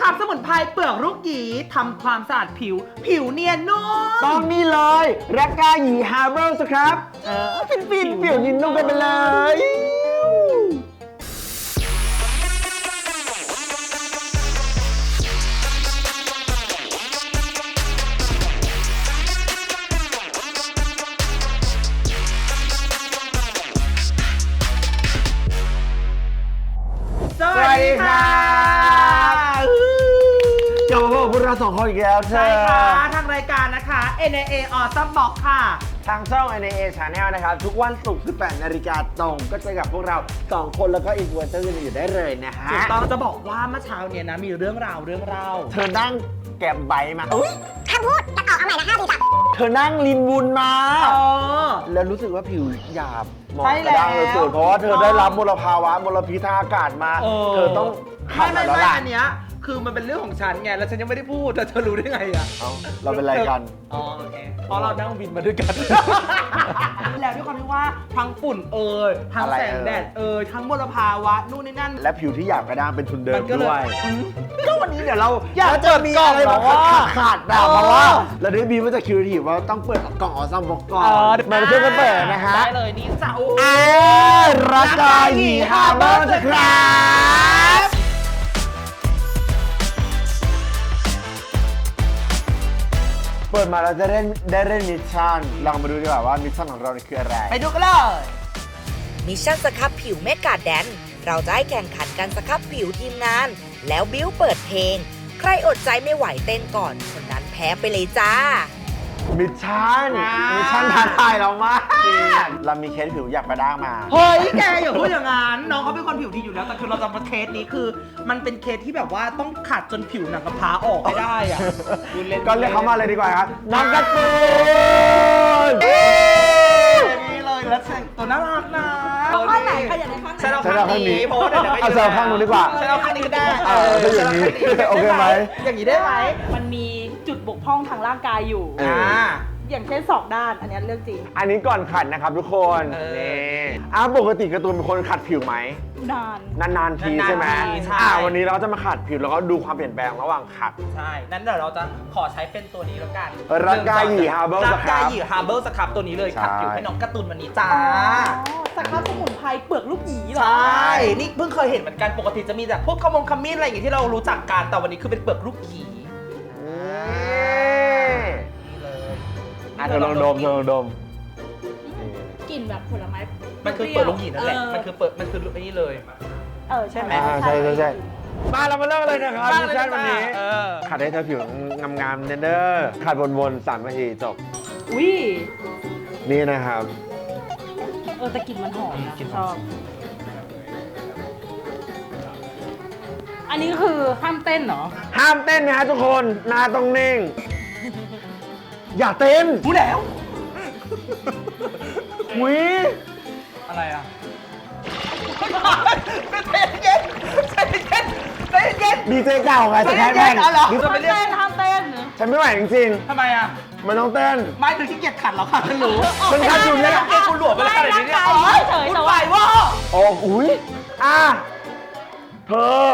ครับสมุนไพรเปลือกลูกหยีทำความสะอาดผิว ผิวเนียนนุ่มต้องนี่เลยรักกาหยีฮาร์เบิลสครับ เออฟินฟินๆเปลี่ยวยินนุ่มกันไปเลย เราสองคนอีกแล้วเธใช่อค่ะ ทางรายการนะคะ NAA Awesome Box ค่ะ ทางช่อง NAA Channel นะครับ ทุกวันศุกร์18นาฬิกาตรง ก็เจอกับพวกเรา2คนแล้วก็อินฟลูเอนเซอร์อื่นอยู่ได้เลยนะฮะถูกต้องจะบอกว่าเมื่อเช้าเนี่ยนะ มีเรื่องราวเรื่องเล่าเธอนั่งแกมใบมาอุ๊ยห้ามพูดจะออกเอาใหม่นะห้าทีจ้ะเธอนั่งลินวุนมา เออ แล้วรู้สึกว่าผิวหยาบหมองใช่กระด้างแล้วสุดๆเพราะว่าเธอได้รับมลภาวะมลพิษทางอากาศมา เออ เธอต้องขับไม่มาไม่แล้วไม่ล่ะ อันเนี้ย คือมันเป็นเรื่องของฉันไง แล้วฉันยังไม่ได้พูดแต่เธอรู้ได้ไงอะ เอ้าเราเป็นอะไรกัน อ๋อโอเคเพราะเรานั่งวินมาด้วยกัน แล้วด้วยความที่ว่าทั้งฝุ่นเอ่ยทั้งอะไรแสงเอ่ย แดดเอ่ยทั้งมลภาวะนู่นนี่นั่น และผิวที่หยาบกระด้างเป็นทุนเดิมัมนก็เลด้วย ยอืมก็วันนี้เดี๋ยวเราอยากเราจะมีอะไรมาเปิดกล่ขาองดเหรอขาดๆนะเออ เพราะว่า เราได้บีมาจากคิวทีว่าต้องเปิดกล่องออซัมบอกก่อนมาช่วยกันเปิดนะฮะได้เลยนี่จ้าโอ้อ่ารักกาหยีฮาร์เบอร์สครับ เปิดมาเราจะได้ได้เล่นมิชชั่นลองมาดูดีกว่าว่ามิชชั่นของเราเนี่ยคืออะไร ไปดูกันเลย มิชชั่นสครับผิวเมกาแดน เราจะให้แข่งขันกันสครับผิวทีมงาน แล้วบิ้วเปิดเพลง ใครอดใจไม่ไหวเต้นก่อนคนนั้นแพ้ไปเลยจ้า มิชชั่นมิชชั่นท้าทายเรามากเรามีเคสผิวหยาบกระด้างมา เฮ้ยแกอย่าพูดอย่างนั้นน้องเขาเป็นคนผิวดีอยู่แล้วแต่คือเราจะมาเคสนี้คือ มันเป็นเคสที่แบบว่าต้องขัดจนผิวหนังกระพร้าออกให้ได้อะพูดล่นก็เรียกเขามาเลยดีกว่าครับน้องการ์ตูนนี่เลยแล้วแต่งตัวน่ารักนะ เอาข้างไหนใครอยากได้ข้างไหน ฉันเอาข้างนี้เพราะว่าเดี๋ยวดี๋ยวไม่เอาเอาข้างนู้นดีกว่าฉันเอาข้างนี้ก็ได้เออถ้าอย่างนี้โอเคไหม อย่างนี้ได้ไหมมันมีจุดบกพร่องทางร่างกายอยู่เออ่า อย่างเช่นสองด้าน อันเนี้ยเรื่องจริง อันนี้ก่อนขัดนะครับทุกคนเออ นี่อ้าวปกติการ์ตูนเป็นคนขัดผิวไหม นาน นานๆทีนานๆใช่ไหมทีใช่ อ่าวันนี้เราก็จะมาขัดผิวแล้วก็ดูความเปลี่ยนแปลงระหว่างขัด ใช่ นั้นเดี๋ยวเราจะขอใช้เป็นตัวนี้แล้วกันรักกาหยี Herbal รักกา Scrub หยีฮาร์เบิลสครับตัวนี้เลยใช่ขับ ผิวให้น้องการ์ตูนวันนี้จ้า อ๋อ สครับสมุนไพรเปลือกลูกหยีเหรอ ใช่ นี่เพิ่งเคยเห็นเหมือนกัน ปกติจะมีแต่พวกขมงขมิ้นอะไรอย่างงี้ที่เรารู้จักกัน แต่วันนี้คือเป็นเปลือกลูกหยีนี่นี่เลยอะเธอลองดมเธอลองดม กลิ่นแบบผลไม้มันคือเปลือกลูกหยีนั่นแหละ เออมันคือเปลือกมันคือนี่เลย เออใช่ไหม อ่าใช่ใช่ใช่มาเรามาเริ่มกันเลยนะครับมามิชเลยชั่นวันนี้จ้าเออ ขัดให้เธอผิวงามๆเนเด้อขัดวนๆสามนาทีจบ อุ้ย นี่นะครับ เออแต่กลิ่นมันหอมนะกลิ่นหชออม บ อันนี้คือห้ามเต้นเหรอ ห้ามเต้นนะฮะทุกคนหน้าต้องนิ่ง อย่าเต้นรู้แล้วหวิอะไรอะ ใจเย็นใจเย็น ใจเย็น ดีเจเก่าไงแต่แค่แม่งเอาเหรอดิห้ามเต้นห้ามเต้นฉันไม่ไหวจริงทำไมอะๆมันต้องเต้น ไม่ถึงขี้เกียจขัดหรอกค่ะฉันรู้มันขัดอยู่เนี่ยเกคุณหลวมไปแล้วขนาดนี้เนี่ยไม่โอ๊ยร่างกายเฉยๆคุณแต่ไหวว่าว่าโอ้อุ้ยอะเธอ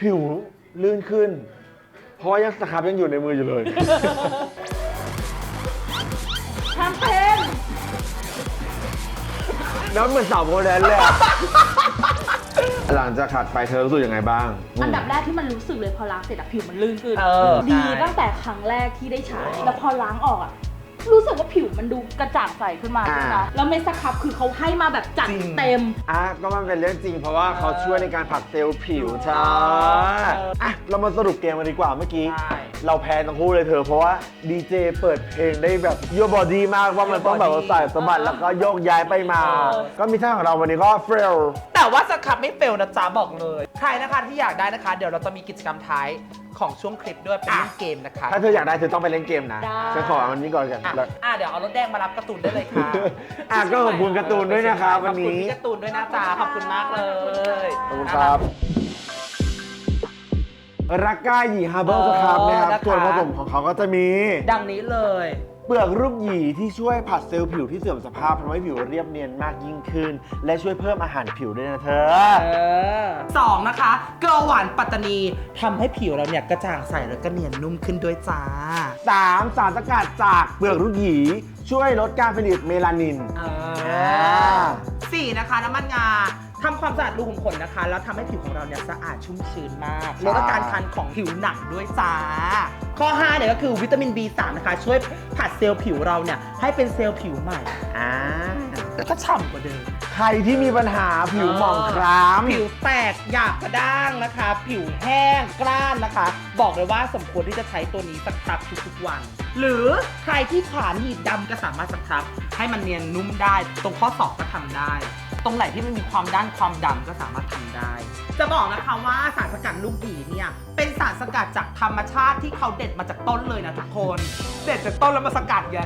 ผิวลื่นขึ้น เพราะว่ายังสครับยังอยู่ในมืออยู่เลยห้ามเต้นแล้วเหมือนสาวโมเดลเลยอะ หลังจากขัดไปเธอรู้สึกยังไงบ้าง อันดับแรกที่มันรู้สึกเลยพอล้างเสร็จอะผิวมันลื่นขึ้น เออดีใช่ ตั้งแต่ครั้งแรกที่ได้ใช้ แล้วพอล้างออกอะรู้สึกว่าผิวมันดูกระจ่างใสขึ้นมาด้วยนะแล้วเมสครับคือเขาให้มาแบบจัดจริง เต็ม อะก็มันเป็นเรื่องจริงเพราะว่าเขาช่วยในการผลัดเซลล์ผิวใช่อะเรามาสรุปเกมกันดีกว่าเมื่อกี้ ใช่ เราแพ้ทั้งคู่เลยเธอเพราะว่าดีเจเปิดเพลงได้แบบโยบอดี้มากว่ามันต้องแบบว่าใส่สะบัดแล้วก็โยกย้ายไปมาเออก็มีท่าของเราวันนี้ก็เฟล แต่ว่า สครับไม่เฟลนะจ๊ะบอกเลย ใครนะคะที่อยากได้นะคะ เดี๋ยวเราจะมีกิจกรรมท้ายของช่วงคลิปด้วยเป็นเล่นเกมนะคะ ถ้าเธออยากได้เธอต้องไปเล่นเกมนะได้ ฉันขออันนี้ก่อนกันอะแล้ว อะเดี๋ยวเอารถแดงมารับการ์ตูนได้เลยค่ะอะก็ขอบคุณการ์ตูนด้วยนะครับวันนี้ ขอบคุณพี่การ์ตูนด้วยนะจ๊ะขอบคุณมากเลยขอบคุณครับรักก้าหยีฮาร์เบิลสครับนะครับเออนะคะ ส่วนผสมของเขาก็จะมี ดังนี้เลย เปลือกรูปหยีที่ช่วยผัดเซลล์ผิวที่เสื่อมสภาพทำให้ผิวเรียบเนียนมากยิ่งขึ้น และช่วยเพิ่มอาหารผิวด้วยนะเธอ เออสองนะคะ เกลือหวานปัตตานีทำให้ผิวเราเนี่ยกระจ่างใสแล้วก็เนียนนุ่มขึ้นด้วยจ้า 3. สารสกัดจากเปลือกรูปหยีช่วยลดการผลิตเมลานินเออ่า สี่นะคะน้ำมันงา ทำความสะอาดรูขุมขนนะคะ แล้วทำให้ผิวของเราเนี่ยสะอาดชุ่มชื้นมากลดอาการคันของผิวหนังด้วยจ้า ข้อ5เนี่ยก็คือวิตามิน B3 นะคะ ช่วยผัดเซลล์ผิวเราเนี่ยให้เป็นเซลล์ผิวใหม่อ่าแล้วก็ฉ่ำกว่าเดิม ใครที่มีปัญหาผิวหมองคล้ผิวแตกหยาบกระด้างนะคะ ผิวแห้งกร้านนะคะ บอกเลยว่าสมควรที่จะใช้ตัวนี้สักครับทุกๆวัน หรือใครที่ขานหนีบดำก็สามารถสักครับให้มันเนียนนุ่มได้ ตรงข้อศอกก็ทำได้ ตรงไหนที่มันมีความด้านความดำก็สามารถทำได้ จะบอกนะคะว่าสารสกัดลูกหยีเนี่ยเป็นสารสกัดจากธรรมชาติที่เขาเด็ดมาจากต้นเลยนะทุกคน เด็ดจากต้นแล้วมาสกัดไง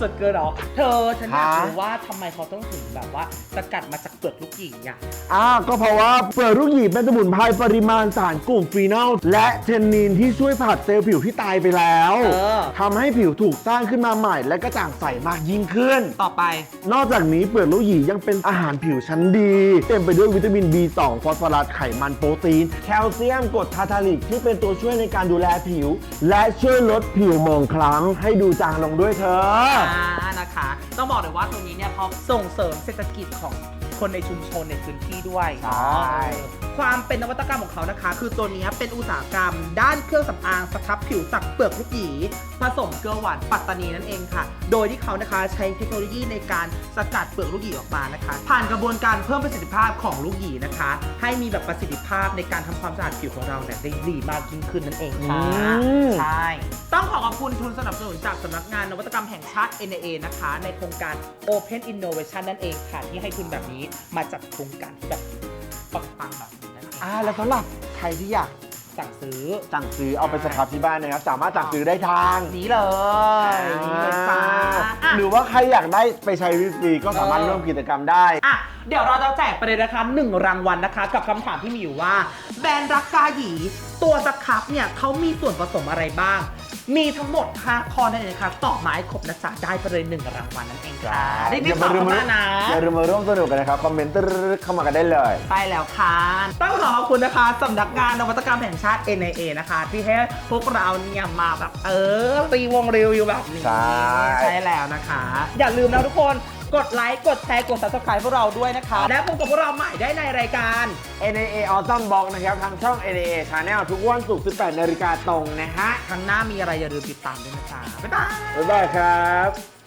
สุดเกินหรอ เธอฉันอยากรู้ว่าทำไมเขาต้องถึงแบบว่าสกัดมาจากเปลือกลูกหยีอะำอ่าก็เพราะว่าเปลือกรูปหยีเป็นสมุนไพรปริมาณสารกลุ่มฟีนอลและเทนนินที่ช่วยผัดเซลล์ผิวที่ตายไปแล้วเออทำให้ผิวถูกสร้างขึ้นมาใหม่ และกระจ่างใสมากยิ่งขึ้น ต่อไป นอกจากนี้เปลือกลูกหยียังเป็นอาหารผิวชั้นดี เต็มไปด้วยวิตามิน B2 ฟอสฟอรัสไขมันโปรตีน แคลเซียมกรดทาร์ทาริกที่เป็นตัวช่วยในการดูแลผิว และช่วยลดผิวหมองคล้ำให้ดูจางลงด้วยเธออ่านะคะ ต้องบอกเลยว่าตรงนี้เนี่ยเขาส่งเสริมเศรษฐกิจของคนในชุมชนในพื้นที่ด้วยใช่ ความเป็นนวัตกรรมของเขานะคะ คือตัวนี้เป็นอุตสาหกรรม ด้านเครื่องสำอางสครับ ผิวจากเปลือกลูกหยีผสมเกลือหวานปัตตานีนั่นเองค่ะ โดยที่เขานะคะใช้เทคโนโลยีในการสกัดเปลือกลูกหยีออกมานะคะ ผ่านกระบวนการเพิ่มประสิทธิภาพของลูกหยีนะคะ ให้มีแบบประสิทธิภาพในการทำความสะอาดผิวของเราเนี่ยได้ดีมากยิ่งขึ้นนั่นเองค่ะอืมใช่ต้องขอขอบคุณทุนสนับสนุนจากสำนักงานนวัตกรรมแห่งชาติ NIA นะคะ ในโครงการ Open Innovation นั่นเองค่ะ ที่ให้ทุนแบบนี้มาจากโครงการที่แบบปังๆแบบนี้นะคะอ่าแล้วสำหรับใครที่อยาก สั่งซื้อ สั่งซื้อเอาไปสครับที่บ้านนะครับ สามารถสั่งซื้อได้ทางนี้เลยนี้เลยจ้าอะ หรือว่าใครอยากได้ไปใช้ฟรีๆก็สามารถเออร่วมกิจกรรมได้ อะ เดี๋ยวเราจะแจกไปเลยนะคะหนึ่งรางวัลนะคะ กับคำถามที่มีอยู่ว่า แบรนด์รักกาหยีตัวสครับเนี่ยเขามีส่วนผสมอะไรบ้าง มีทั้งหมด5ข้อนั่นเองค่ะตอบมาให้ครบนะจ๊ะได้ไปเลยหนึ่งรางวัลนั่นเองค่ะได้รีบตอบเข้ามานะ อย่าลืมมาร่วมสนุกกันนะครับ คอมเมนต์ตึ๊ดๆเข้ามากันได้เลยใช่แล้วค่ะ ต้องขอขอบคุณนะคะสำนักงานนวัตกรรมแห่งชาติ NIA นะคะ ที่ให้พวกเราเนี่ยมาแบบเออตีวงรีวิวแบบนี้ ใช่ใช่แล้วนะคะ อย่าลืมนะทุกคน กดไลค์กดแชร์กด subscribe พวกเราด้วยนะคะ และพบกับพวกเราใหม่ได้ในรายการ NAA Autumn Box นะครับ ทางช่อง NAA Channel ทุกวันศุกร์ 18 นาฬิกาตรงนะฮะ ครั้งหน้ามีอะไรอย่าลืมติดตามด้วยนะจ๊ะบ๊ายบาย บ๊ายบายครับ